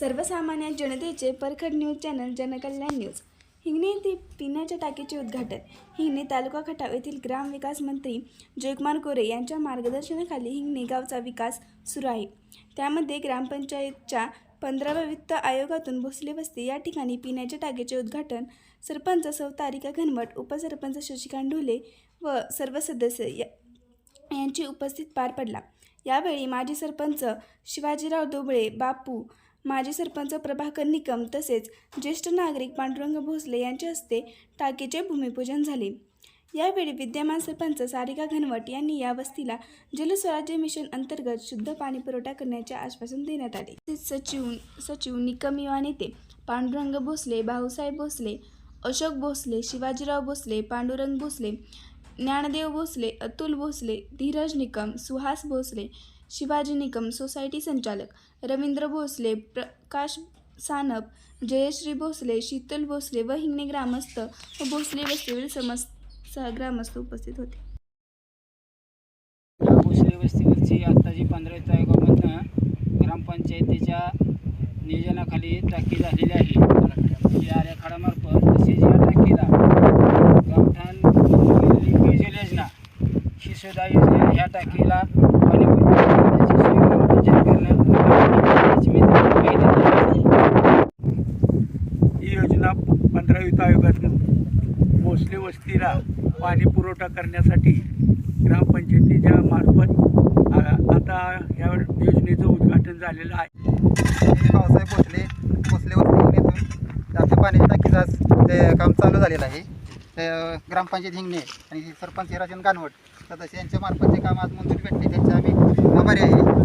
सर्वसामान्य जनतेचे परखड news channel Jankalyan news. Hingane येथे पिण्याच्या टाकीचे उद्घाटन. हिंगणे तालुका खटाव येथील ग्रामविकास मंत्री जयकुमार गोरे यांच्या मार्गदर्शनाखाली हिंगणे गावचा विकास सुरू आहे. त्यामध्ये ग्रामपंचायतच्या पंधराव्या वित्त आयोगातून भोसले वस्ती या ठिकाणी पिण्याच्या टाकीचे उद्घाटन. सरपंच सौ तारिका घनवट उपसरपंच शशिकांत ढोले व सर्व सदस्य या यांची उपस्थित पार पडला. यावेळी माजी सरपंच शिवाजीराव दोबळे बापू माजी सरपंच प्रभाकर निकम तसेच ज्येष्ठ नागरिक पांडुरंग भोसले यांच्या हस्ते टाकीचे भूमिपूजन झाले. यावेळी विद्यमान सरपंच सारिका घनवट यांनी या वस्तीला जलस्वराज्य मिशन अंतर्गत शुद्ध पाणी पुरवठा करण्याचे आश्वासन देण्यात आले. सचिव सचिव निकम युवा नेते पांडुरंग भोसले भाऊसाहेब भोसले अशोक भोसले शिवाजीराव भोसले पांडुरंग भोसले ज्ञानदेव भोसले अतुल भोसले धीरज निकम सुहास भोसले शिवाजी निकम सोसायटी संचालक रवींद्र भोसले प्रकाश सानप जयश्री भोसले शीतल भोसले व हिंगणे ग्रामस्थ व भोसले वस्तीवरील समस्त ग्रामस्थ उपस्थित होते. भोसले वस्तीवरची आत्ता जी पंधरा तारखेपासून ग्रामपंचायतीच्या नियोजनाखाली टाकी झालेली आहे या आराखडामार्फत तसेच या टाकीला गावठाण पेयजल योजना सुद्धा योजना ह्या टाकीला पाणी. ही योजना पंधरा वित्त आयोगातून भोसले वस्तीला पाणी पुरवठा करण्यासाठी ग्रामपंचायतीच्या मार्फत आता या योजनेचं उद्घाटन झालेलं आहे. भाऊसाहेब भोसले भोसले वस्ती येथून आपल्या पाण्याच्या टाकीचं आज ते काम चालू झालेलं आहे. ग्रामपंचायत हिंगणे आणि सरपंच हिराचंद गानवट सदस्य यांच्या मार्फत जे काम आज मंजुरी भेटली त्यांचे आम्ही आभारी आहे.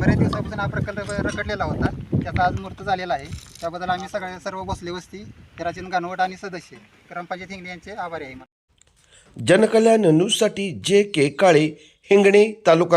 बऱ्याच दिवसापासून हा प्रकल्प रखडलेला होता. त्याचा आज मूर्त झालेला आहे. त्याबद्दल आम्ही सगळे सर्व भोसले वस्ती हिराचंद गानवट आणि सदस्य ग्रामपंचायत हिंगणे यांचे आभारी आहे. जनकल्याण न्यूजसाठी जे के काळे हिंगणे तालुका